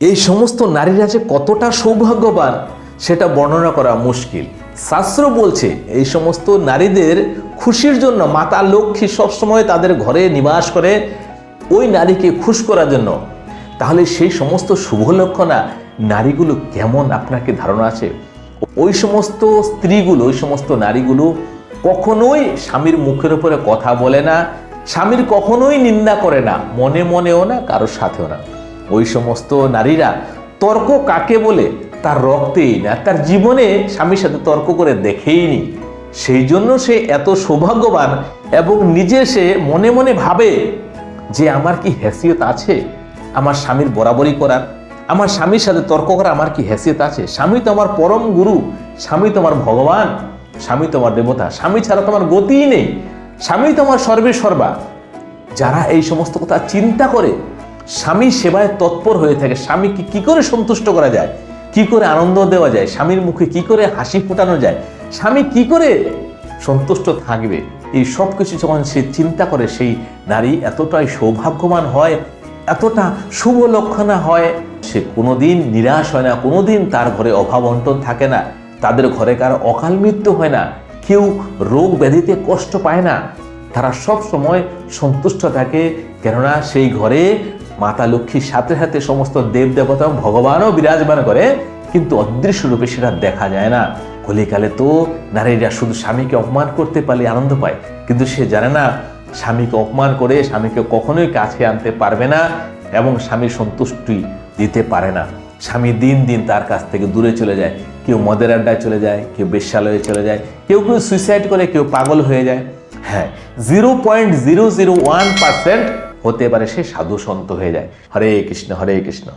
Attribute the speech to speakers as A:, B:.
A: এই সমস্ত নারীরা যে কতটা সৌভাগ্যবান, সেটা বর্ণনা করা মুশকিল। শাস্ত্র বলছে, এই সমস্ত নারীদের খুশির জন্য মাতা লক্ষ্মী সবসময় তাদের ঘরে নিবাস করে ওই নারীকে খুশ করার জন্য। তাহলে সেই সমস্ত শুভ লক্ষণা নারীগুলো কেমন আপনাকে ধারণা আছে? ওই সমস্ত স্ত্রীগুলো, ওই সমস্ত নারীগুলো কখনোই স্বামীর মুখের উপরে কথা বলে না, স্বামীর কখনোই নিন্দা করে না, মনে মনেও না, কারোর সাথেও না। ওই সমস্ত নারীরা তর্ক কাকে বলে? তার রক্তেই না, তার জীবনে স্বামীর সাথে তর্ক করে দেখেইনি। সেই জন্য সে এত সৌভাগ্যবান এবং নিজে সে মনে মনে ভাবে যে আমার কি হ্যাসিয়ত আছে? আমার স্বামীর বরাবরই করার। আমার স্বামীর সাথে তর্ক করা আমার কি হ্যাসিয়ত আছে? স্বামী তো আমার পরম গুরু। স্বামী তোমার ভগবান। স্বামী তোমার দেবতা। স্বামী ছাড়া তোমার গতিই নেই। স্বামী তোমার সর্বে সর্বা। যারা এই সমস্ত কথা চিন্তা করে স্বামী সেবায় তৎপর হয়ে থাকে। স্বামীকে কি করে সন্তুষ্ট করা যায়? কি করে আনন্দ দেওয়া যায়? স্বামীর মুখে কি করে হাসি ফোটানো যায়? স্বামী কি করে সন্তুষ্ট থাকবে? এই সব কিছু যখন সে চিন্তা করে, সেই নারী এতটাই সৌভাগ্যবান হয়, এতটা শুভ লক্ষণা হয়, সে কোনোদিন নিরাশ হয় না, কোনোদিন তার ঘরে অভাব অন্টন থাকে না, তাদের ঘরে কার অকাল মৃত্যু হয় না, কেউ রোগ ব্যাধিতে কষ্ট পায় না। তারা সব সময় সন্তুষ্ট থাকে। কেননা সেই ঘরে মাতা লক্ষ্মীর সাথে সাথে সমস্ত দেব দেবতা ভগবানও বিরাজমান করে, কিন্তু অদৃশ্য রূপে সেটা দেখা যায় না। কলিকালে তো নারীরা শুধু স্বামীকে অপমান করতে পারলে আনন্দ পায়, কিন্তু সে জানে না স্বামীকে অপমান করে স্বামীকে কখনোই কাছে আনতে পারবে না এবং স্বামীর সন্তুষ্টি দিতে পারে না। স্বামী দিন দিন তার কাছ থেকে দূরে চলে যায়, কেউ মদের আড্ডায় চলে যায়, কেউ বেশ্যালয়ে চলে যায়, কেউ কেউ সুইসাইড করে, কেউ পাগল হয়ে যায়। হ্যাঁ zero point zero zero one percent হতে পারে সে সাধু সন্ত হয়ে যায়। হরে কৃষ্ণ হরে কৃষ্ণ।